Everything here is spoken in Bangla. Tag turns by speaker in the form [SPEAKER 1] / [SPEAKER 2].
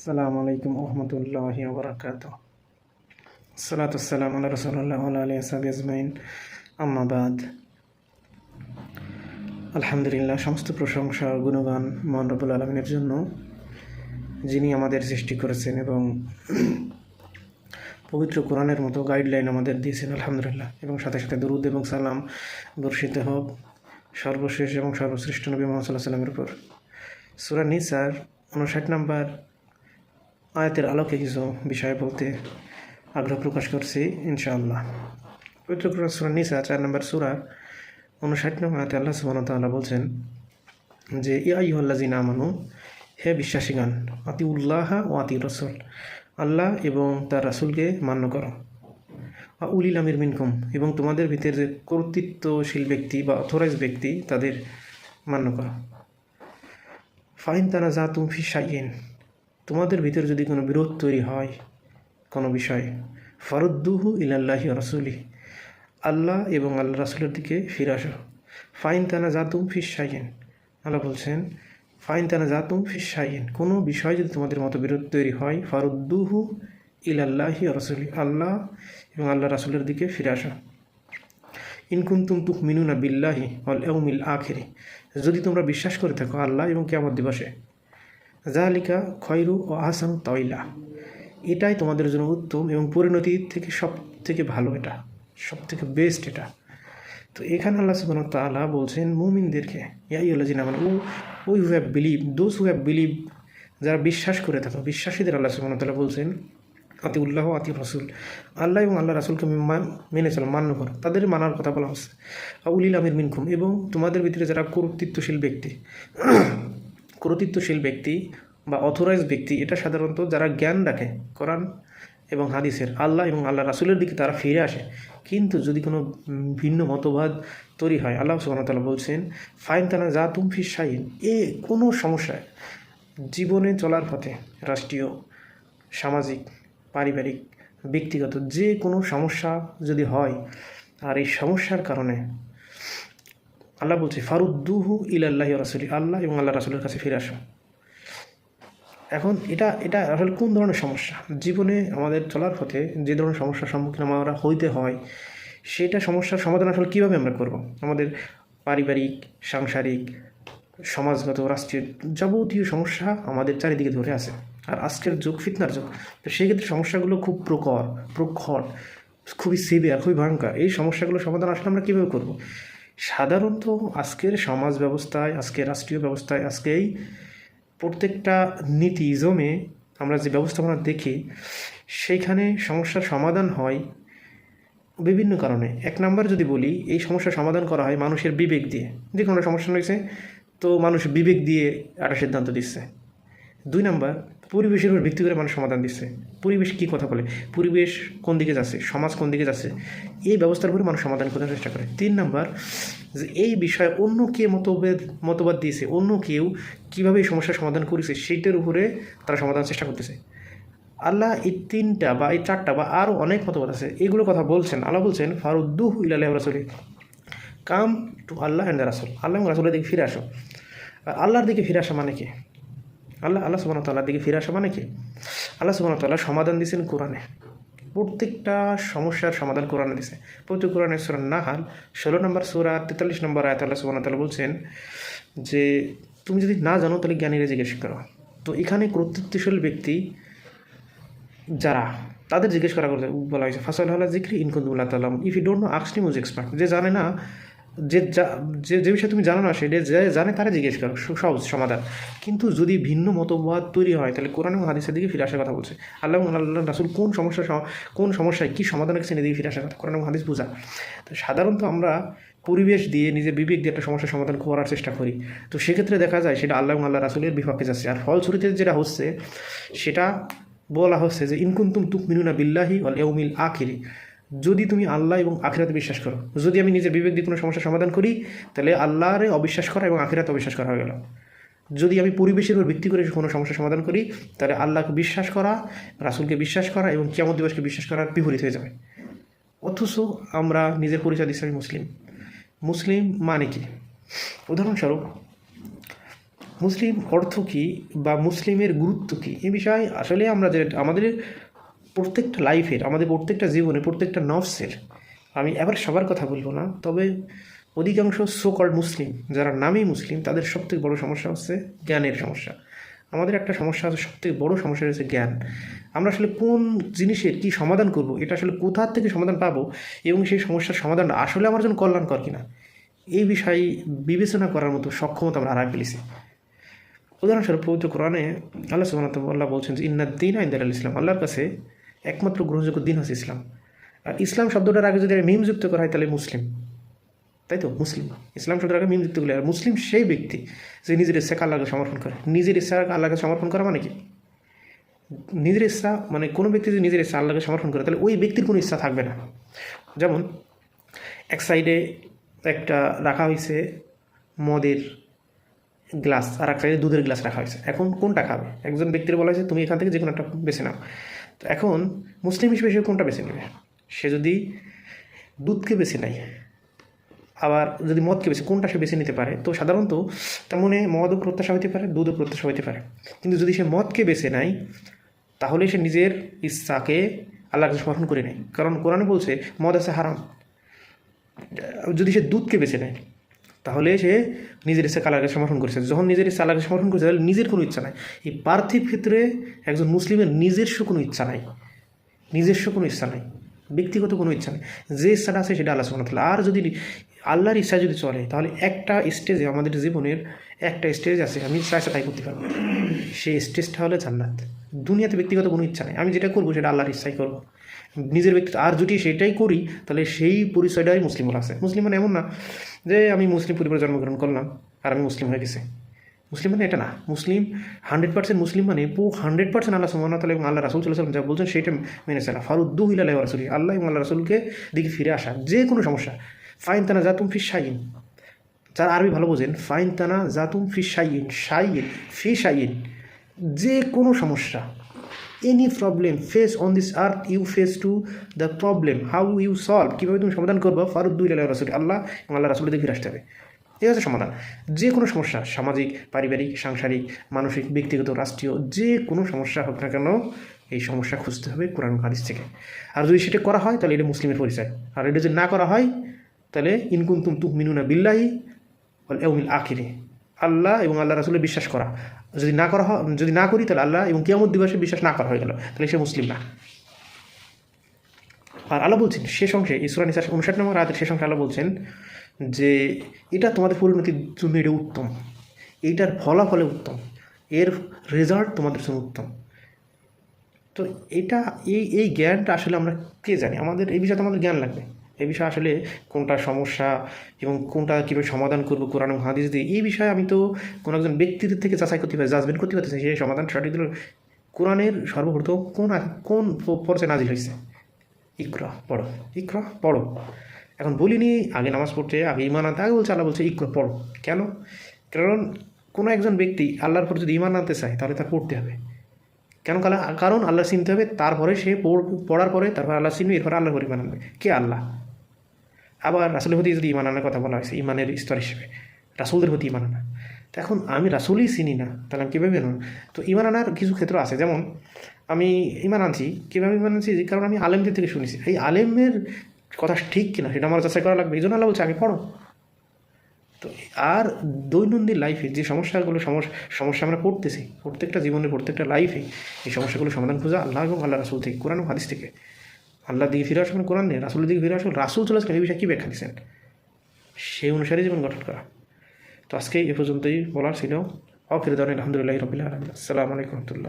[SPEAKER 1] আসসালামু আলাইকুম রহমতুল্লাহ বরকাত সালাতাম আল্লাহ রসুল্লাহ আলী আসাবি আজমাইন। আম্মাবাদ আলহামদুলিল্লাহ, সমস্ত প্রশংসা গুণগান মহান রবুল আলমিনের জন্য, যিনি আমাদের সৃষ্টি করেছেন এবং পবিত্র কোরআনের মতো গাইডলাইন আমাদের দিয়েছেন, আলহামদুলিল্লাহ। এবং সাথে সাথে দরুদ এবং সালাম বর্ষিত হোক, সর্বশেষ এবং সর্বশ্রেষ্ঠ নবী মোহাম্মদ সাল্লাহ সাল্লামের উপর। সুরা নিসার উনষাট নম্বর আয়াতের আলোকে কিছু বিষয় বলতে আগ্রহ প্রকাশ করছি, ইনশাআল্লাহ। পবিত্র কোরআন সুরা নিসা, চার নম্বর সুরা, উনষাট নম্বর আয়াতে আল্লাহ সুবহানাহু তাআলা বলছেন যে, ইয়া আইয়ুহাল্লাযিনা আমানু, হে বিশ্বাসীগণ আতি উল্লাহ ও আতি রসুল আল্লাহ এবং তার রাসূলকে মান্য করো। উলিল আমির মিনকুম, এবং তোমাদের ভিতরে যে কর্তৃত্বশীল ব্যক্তি বা অথরাইজ ব্যক্তি, তাদের মান্য করো। ফাইন তানা যা তুম ফি শাইন তোমাদের ভিতরে যদি কোনো বিরোধ তৈরি হয়, কোনো বিষয়, ফরুদ্দুহু ইলাল্লাহি রসুলি আল্লাহ এবং আল্লাহ রাসুলের দিকে ফিরে আসো। ফাইন তানা জাতুম ফিস সাইন আল্লাহ বলছেন, ফাইন তানা জাতুম ফিস সাইন কোনো বিষয় যদি তোমাদের মতো বিরোধ তৈরি হয়, ফারুদ্দুহু ইলাল্লাহি রসুলি আল্লাহ এবং আল্লাহ রাসুলের দিকে ফিরে আসো। ইনকুন্তুম তুক মিনুনা বিল্লাহি অল এউমিল আখেরি, যদি তোমরা বিশ্বাস করে থাকো আল্লাহ এবং কেমন দিবসে জালিকা খয়রু ও আহসান তয়লা এটাই তোমাদের জন্য উত্তম এবং পরিণতি থেকে সব থেকে ভালো এটা সব থেকে বেস্ট এটা। তো এখানে আল্লাহ সুবাহ তালা বলছেন, মুমিনদেরকে ইয়াই ইয়াইউল্লাহ জিনা মানে ও ওই who have believe those who have believe যারা বিশ্বাস করে থাকো, বিশ্বাসীদের আল্লাহ সুবাহ তালা বলছেন আতি উল্লাহ আতি রসুল, আল্লাহ এবং আল্লাহ রাসুলকে মেনে চলো, মান্য করো, তাদের মানার কথা বলা হচ্ছে। উলিল আমির মিনকুম, এবং তোমাদের ভিতরে যারা কর্তৃত্বশীল ব্যক্তি কর্তৃত্বশীল ব্যক্তি বা অথরাইজ ব্যক্তি, এটা সাধারণত যারা জ্ঞান রাখে কোরআন এবং হাদিসের, আল্লাহ এবং আল্লাহ রাসুলের দিকে তারা ফিরে আসে। কিন্তু যদি কোনো ভিন্ন মতবাদ তৈরি হয়, আল্লাহ সুবাহতাল্লাহ বলছেন, ফাইন তানা যা তুম ফি শাইন এ কোনো সমস্যায় জীবনে চলার পথে রাষ্ট্রীয়, সামাজিক, পারিবারিক, ব্যক্তিগত যে কোনো সমস্যা যদি হয়, আর এই সমস্যার কারণে আল্লাহ বলছে, ফারুদ্দুহু ইলাল্লাহ রাসুলি আল্লাহ এবং আল্লাহ রাসুলের কাছে ফিরে আসো। এখন এটা এটা আসলে কোন ধরনের সমস্যা? জীবনে আমাদের চলার পথে যে ধরনের সমস্যার সম্মুখীন আমরা হইতে হয়, সেটা সমস্যার সমাধান আসলে কীভাবে আমরা করব? আমাদের পারিবারিক, সাংসারিক, সমাজগত, রাষ্ট্রীয় যাবতীয় সমস্যা আমাদের চারিদিকে ধরে আছে। আর আজকের যুগ, ফিতনার যুগ, তো সেই ক্ষেত্রে সমস্যাগুলো খুব প্রকর, প্রখর, খুবই সিভিয়ার খুবই ভয়ঙ্কর। এই সমস্যাগুলোর সমাধান আসলে আমরা কীভাবে করব? সাধারণত আজকের সমাজ ব্যবস্থায়, আজকের রাষ্ট্রীয় ব্যবস্থায়, আজকেই প্রত্যেকটা নীতি ইজমে আমরা যে ব্যবস্থাপনা দেখি, সেইখানে সমস্যার সমাধান হয় বিভিন্ন কারণে। এক নাম্বার যদি বলি, এই সমস্যার সমাধান করা হয় মানুষের বিবেক দিয়ে। যে কোনো সমস্যা রয়েছে, তো মানুষ বিবেক দিয়ে একটা সিদ্ধান্ত দিচ্ছে। দুই নাম্বার পরিবেশের উপর ভিত্তি করে মানুষ সমাধান দিচ্ছে। পরিবেশ কী কথা বলে? পরিবেশ কোন দিকে যাচ্ছে? সমাজ কোন দিকে যাচ্ছে? এই ব্যবস্থার উপরে মানুষ সমাধান করার চেষ্টা করে। তিন নাম্বার, যে এই বিষয়ে অন্য কে মতভেদ, মতবাদ দিয়েছে? অন্য কেউ কীভাবে এই সমস্যার সমাধান করেছে? সেইটার উপরে তারা সমাধান চেষ্টা করতেছে। আল্লাহ এই তিনটা বা এই চারটা বা আরও অনেক মতবাদ আছে। এগুলো কথা বলছেন। আল্লাহ বলছেন, ফারুদ্দুহ ইল্লাহ Rasuli, come to Allah and রাসুল। আল্লাহ রাসুলের দিকে ফিরে আসো। আল্লাহর দিকে ফিরে আসা মানে কি? আল্লাহ আল্লাহ সুবাহ তাল্লার দিকে ফিরে আসা মানে কি? আল্লাহ সুবাহ তাল্লাহ সমাধান দিয়েছেন কোরআনে। প্রত্যেকটা সমস্যার সমাধান কোরআনে দিছে পবিত্র কোরআনের সুরান নাহাল, ষোলো নম্বর সুরা, তেতাল্লিশ নম্বর আয়াত আল্লাহ সুবাহ তাল্লাহ বলছেন যে, তুমি যদি না জানো তাহলে জ্ঞানীরা জিজ্ঞেস করো। তো এখানে কর্তৃত্বশীল ব্যক্তি যারা, তাদের জিজ্ঞেস করা করতে বলা হয়েছে, ফাসল হল্লা জিক্রি ইনকুন্দুল্লাহ তাল্লাম ইফ ইউ ডোন্ট নো আক্স নিম এক্সপার্ট যে জানে না যে যা- যে বিষয়ে তুমি জানো না সেটা যে জানে তারা জিজ্ঞেস করো সহজ সমাধান। কিন্তু যদি ভিন্ন মতবাদ তৈরি হয়, তাহলে কোরআন এবং হাদিসের দিকে ফিরে আসার কথা বলছে। আল্লাহ আল্লাহ রাসুল কোন সমস্যা কোন সমস্যায় কী সমাধান রেখেছেন এদিকে ফিরে আসার কথা, কোরআন এবং হাদিস বোঝা। তো সাধারণত আমরা পরিবেশ দিয়ে, নিজের বিবেক দিয়ে একটা সমস্যার সমাধান করার চেষ্টা করি। তো সেক্ষেত্রে দেখা যায় সেটা আল্লাহ আল্লাহ রাসুলের বিপক্ষে যাচ্ছে। আর ফলশ্রুতিতে যেটা হচ্ছে, সেটা বলা হচ্ছে যে ইনকুন্তুম তুক মিনুনা বিল্লাহি অল এউমিল আখিরি। যদি তুমি আল্লাহ এবং আখিরাতে বিশ্বাস করো। যদি আমি নিজের বিবেক দিয়ে কোনো সমস্যার সমাধান করি, তাহলে আল্লাহরে অবিশ্বাস করা এবং আখিরাতে অবিশ্বাস করা হয়ে গেল। যদি আমি পরিবেশের উপর ভিত্তি করে কোনো সমস্যার সমাধান করি, তাহলে আল্লাহকে বিশ্বাস করা, রাসুলকে বিশ্বাস করা এবং কেমন দিবসকে বিশ্বাস করার বিপরীত হয়ে যাবে। অথচ আমরা নিজের পরিচয় দিচ্ছি আমি মুসলিম। মুসলিম মানে কি? উদাহরণস্বরূপ, মুসলিম অর্থ কী বা মুসলিমের গুরুত্ব কী? এ বিষয়ে আসলে আমরা যে আমাদের প্রত্যেকটা লাইফের আমাদের প্রত্যেকটা জীবনে প্রত্যেকটা নফসের আমি এবার সবার কথা বলব না, তবে অধিকাংশ সোকল মুসলিম, যারা নামেই মুসলিম, তাদের সবথেকে বড় সমস্যা হচ্ছে জ্ঞানের সমস্যা। আমাদের একটা সমস্যা আছে, সবথেকে বড় সমস্যা হচ্ছে জ্ঞান। আমরা আসলে কোন জিনিসের কী সমাধান করব, এটা আসলে কোথা থেকে সমাধান পাবো, এবং সেই সমস্যার সমাধানটা আসলে আমার জন্য কল্যাণকর কিনা, এই বিষয়ে বিবেচনা করার মতো সক্ষমতা আমরা হারাই ফেলেছি উদাহরণস্বরূপ পবিত্র কোরআনে আল্লাহ সুবাহ বলছেন যে, ইন্নাদ্দিন আইন্দার আল ইসলাম আল্লাহর কাছে একমাত্র গ্রহণযোগ্য দিন হচ্ছে ইসলাম। আর ইসলাম শব্দটার আগে যদি মিম যুক্ত করা হয়, তাহলে মুসলিম। তাই তো? মুসলিম। ইসলাম শব্দের আগে মিম যুক্ত করলে, আর মুসলিম সেই ব্যক্তি যে নিজের ইচ্ছাকে আল্লাহকে সমর্পণ করে। নিজের ইচ্ছাকে আল্লাহকে সমর্পণ করা মানে কি? নিজের ইচ্ছা মানে কোনো ব্যক্তি যদি নিজের ইচ্ছা আল্লাহকে সমর্পণ করে, তাহলে ওই ব্যক্তির কোনো ইচ্ছা থাকবে না। যেমন, এক সাইডে একটা রাখা হয়েছে মদের গ্লাস, আর এক সাইডে দুধের গ্লাস রাখা হয়েছে। এখন কোনটা খাবে? একজন ব্যক্তির বলা হয়েছে, তুমি এখান থেকে যে কোনো একটা বেছে নাও। তো এখন মুসলিম হিসেবে সে কোনটা বেছে নেবে? সে যদি দুধকে বেছে নেয়, আবার যদি মদকে বেছে, কোনটা সে বেছে নিতে পারে? তো সাধারণত তার মনে মদও প্রত্যাশা হতে পারে দুধও প্রত্যাশা হতে পারে। কিন্তু যদি সে মদকে বেছে নেয়, তাহলে সে নিজের ইচ্ছাকে আল্লাহকে সমর্থন করে নেয়। কারণ কোরআনে বলছে, মদ আছে হারাম। যদি সে দুধকে বেছে নেয় তাহলে সে নিজের ইচ্ছা আল্লাহকে সমর্থন করেছে। যখন নিজের ইচ্ছা আল্লাহকে সমর্থন করেছে, তাহলে নিজের কোনো ইচ্ছা নাই। এই পার্থিব ক্ষেত্রে একজন মুসলিমের নিজস্ব কোনো ইচ্ছা নাই। নিজস্ব কোনো ইচ্ছা নাই। ব্যক্তিগত কোনো ইচ্ছা নেই। যে ইচ্ছাটা আছে সেটা আল্লাহ সুবহানাহু আর যদি আল্লাহর ইচ্ছা যদি চলে, তাহলে একটা স্টেজে আমাদের জীবনের একটা স্টেজ আছে, আমি ইচ্ছা আছে তাই করতে পারব। সেই স্টেজটা হলে জান্নাত। দুনিয়াতে ব্যক্তিগত কোনো ইচ্ছা নেই। আমি যেটা করব সেটা আল্লাহর ইচ্ছাই করব। নিজের ব্যক্তি আর যদি সেটাই করি, তাহলে সেই পরিচয়টাই মুসলিমরা আছে। মুসলিম মানে এমন না যে আমি মুসলিম পরিবারে জন্মগ্রহণ করলাম আর আমি মুসলিম হয়ে গেছি। মুসলিম মানে এটা না। মুসলিম হান্ড্রেড পার্সেন্ট মুসলিম মানে পু হান্ড্রেড পার্সেন্ট আল্লাহ সুমান তালা এবং আল্লাহ রাসুল সাল্লাম যা বলছেন সেইটা মেনে চলা। ফারুদ্দু হিল্লাহ রাসুলি আল্লাহ এবং আল্লাহ রাসুলকে দিকে ফিরে আসা, যে কোনো সমস্যা। ফাইন তানা জাতুম ফি শাইন যারা আরবি ভালো বোঝেন, ফাইন তানা জাতুম ফি শাইন শাইন ফি শাইন যে কোনো সমস্যা। Any problem face on this earth you face to the problem how you solve কীভাবে তুমি সমাধান করব? ফারুদ্দুল্লাহ রাসুল, আল্লাহ এবং আল্লাহ রাসুলের ফিরে আসতে হবে। এই হচ্ছে সমাধান। যে কোনো সমস্যা, সামাজিক, পারিবারিক, সাংসারিক, মানসিক, ব্যক্তিগত, রাষ্ট্রীয় যে কোনো সমস্যা হোক না কেন, এই সমস্যা খুঁজতে হবে কোরআন হাদিস থেকে। আর যদি সেটা করা হয়, তাহলে এটা মুসলিমের পরিচয়। আর এটা যদি না করা হয়, তাহলে ইনকুন তুম তুম মিনুনা বিল্লাহি এউমিল আখিরে। আল্লাহ এবং আল্লাহ রাসুলের বিশ্বাস করা। যদি না করা হয়, যদি না করি, তাহলে আল্লাহ এবং কিয়ামত দিবসে বিশ্বাস না করা হয়ে গেল। তাহলে সে মুসলিম না। আর আল্লাহ বলছেন, শেষ অংশে ইসরা নিসার উনষাট নম্বর রাতের শেষ অংশে আল্লাহ বলছেন যে, এটা তোমাদের পরিণতির জন্য এটা উত্তম। এইটার ফলাফলে উত্তম। এর রেজাল্ট তোমাদের জন্য উত্তম। তো এটা, এই এই জ্ঞানটা আসলে আমরা কে জানি? আমাদের, এই বিষয়ে আমাদের জ্ঞান লাগবে। এই বিষয়ে আসলে কোনটা সমস্যা এবং কোনটা কীভাবে সমাধান করব কোরআন হাদিস দিয়ে, এই বিষয়ে আমি তো কোনো একজন ব্যক্তিদের থেকে যাচাই করতে পারি জাজমেন্ট করতে পারতেছি সেই সমাধান সঠিক দিল কোরআনের সর্বপ্রথম কোন কোন পর্যায়ে নাজিল হয়েছে। ইকরা, পড়ো ইকরা, পড়ো। এখন বলিনি আগে নামাজ পড়তে, আগে ইমান আনতে, আগে বলছে, আল্লাহ বলছে, ইকরা, পড়ো। কেন? কারণ কোনো একজন ব্যক্তি আল্লাহর পর যদি ইমান আনতে চায়, তাহলে তার পড়তে হবে। কেন? কারণ আল্লাহ চিনতে হবে, তারপরে সে পড়ার পরে তারপর আল্লাহ চিনবে, এরপরে আল্লাহর পর ইমান আনবে। কে? আল্লাহ। আবার রাসুলের প্রতি যদি ইমান আনার কথা বলা হয়েছে ইমানের স্তর হিসেবে। রাসুলদের প্রতি ইমান আনা। তো এখন আমি রাসুলই চিনি না, তাহলে আমি কীভাবে জানো তো ইমান আনার কিছু ক্ষেত্র আছে। যেমন, আমি ইমান আনছি। কীভাবে ইমান আনছি? কারণ আমি আলেমদের থেকে শুনেছি। এই আলেমের কথা ঠিক কিনা, সেটা আমার যাচাই করা লাগবে। এই জন্য আল্লাহ বলছে, আগে পড়ো। তো আর দৈনন্দিন লাইফে যে সমস্যাগুলো সমস্যা আমরা পড়তেছি প্রত্যেকটা জীবনের প্রত্যেকটা লাইফে এই সমস্যাগুলো সমাধান খোঁজা আল্লাহ এবং আল্লাহ রাসুল থেকে, কোরআন হাদিস থেকে। আল্লাহ দিকে ফিরে আসবেন কোরআন নেই রাসুলের দিকে ফিরে আসবেন, রাসুল চলে আসবেন এই বিষয়ে কী ব্যাখ্যা দিচ্ছেন সেই অনুসারে জীবন গঠন করা। তো আজকে এ পর্যন্তই বলার ছিল। অফিরদান আলহামদুলিল্লাহ রবিল্লা আসসালামু আলাইকুম রহমতুল্লাহ।